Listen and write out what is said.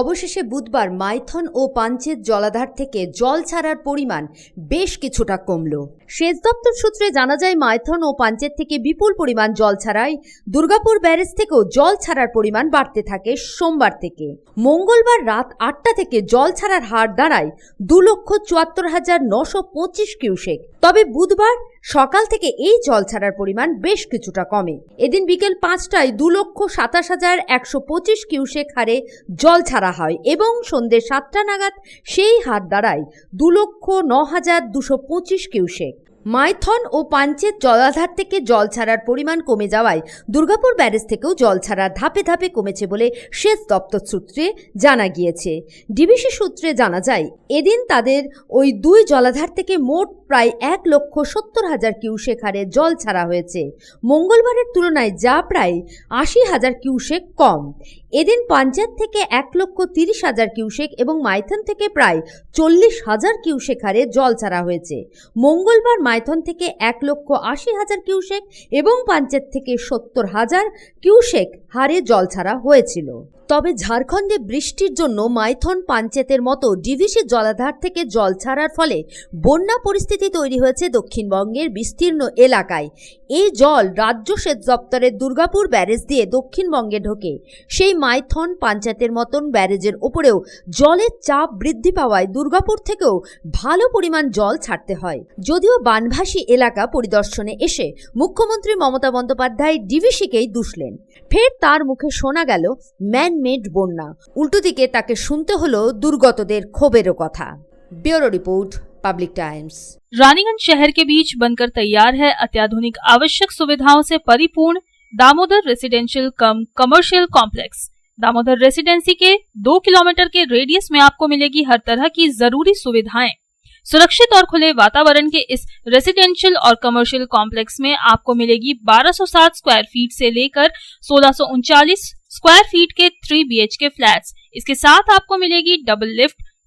অবশেষে বুধবার মাইথন ও পাঞ্চেত জলাধার থেকে জল ছাড়ার পরিমাণ বেশ কিছুটা কমল। সেচ দপ্তর সূত্রে জানা যায়, মাইথন ও পাঞ্চেত থেকে বিপুল পরিমাণ জল ছাড়ায় দুর্গাপুর ব্যারেজ থেকেও জল ছাড়ার পরিমাণ বাড়তে থাকে সোমবার থেকে। মঙ্গলবার রাত আটটা থেকে জল ছাড়ার হার দাঁড়ায় দু লক্ষ চুয়াত্তর হাজার নশো পঁচিশ কিউসেক। তবে বুধবার সকাল থেকে এই জল ছাড়ার পরিমাণ বেশ কিছুটা কমে। এদিন বিকেল পাঁচটায় দু লক্ষ সাতাশ হাজার একশো পঁচিশ কিউসেক হারে জল ছাড়া হয় এবং সন্ধ্যে সাতটা নাগাদ সেই হাত দাঁড়ায় দু লক্ষ ন হাজার দুশো পঁচিশ কিউসেক। মাইথন ও পাঞ্চেত জলাধার থেকে জল ছাড়ার পরিমাণ কমে যাওয়ায় দুর্গাপুর ব্যারেজ থেকেও জল ছাড়া ধাপে ধাপে কমেছে বলে সেচ দপ্তর সূত্রে জানা গিয়েছে। ডিবিসি সূত্রে জানা যায়, এদিন তাদের ওই দুই জলাধার থেকে মোট প্রায় এক লক্ষ সত্তর হাজার কিউসেক হারে জল ছাড়া হয়েছে। মঙ্গলবারের তুলনায় যা প্রায় আশি হাজার কিউসেক কম। এদিন পাঞ্জাব থেকে এক লক্ষ তিরিশ হাজার কিউসেক এবং মাইথন থেকে প্রায় চল্লিশ হাজার কিউসেক হারে জল ছাড়া হয়েছে। মঙ্গলবার মাইথন থেকে এক লক্ষ আশি হাজার কিউসেক এবং পাঞ্চেত থেকে সত্তর হাজার কিউসেক হারে জল ছাড়া হয়েছিল। তবে ঝাড়খণ্ডে বৃষ্টির জন্য মাইথন পাঞ্চেতের মতো ডিভিসি জলাধার থেকে জল ছাড়ার ফলে বন্যা পরিস্থিতি তৈরি হয়েছে দক্ষিণবঙ্গের বিস্তীর্ণ এলাকায়। এই জল রাজ্য সেচ দপ্তরের দুর্গাপুর ব্যারেজ দিয়ে দক্ষিণবঙ্গে ঢোকে। সেই মাইথন পাঞ্চায়েতের মতন ব্যারেজের ওপরেও জলের চাপ বৃদ্ধি পাওয়ায় দুর্গাপুর থেকেও ভালো পরিমাণ জল ছাড়তে হয়। যদিও বানভাসী এলাকা পরিদর্শনে এসে মুখ্যমন্ত্রী মমতা বন্দ্যোপাধ্যায় ডিভিসিকেই দুষলেন ফের তার মুখে শোনা গেল ম্যান মেড বন্যা। উল্টো দিকে তাকে শুনতে হলো দুর্গতদের ক্ষোভেরও কথা। Bureau report public times Raniganj शहर के बीच बनकर तैयार है अत्याधुनिक आवश्यक सुविधाओं से परिपूर्ण Damodar residential cum commercial complex Damodar residency के दो किलोमीटर के रेडियस में आपको मिलेगी हर तरह की ज़रूरी सुविधाएँ। सुरक्षित और खुले वातावरण के इस रेसिडेंशियल और कमर्शियल कॉम्प्लेक्स में आपको मिलेगी 1207 स्क्वायर फीट से लेकर सोलह स्क्वायर फीट के थ्री बी के फ्लैट्स इसके साथ आपको मिलेगी double lift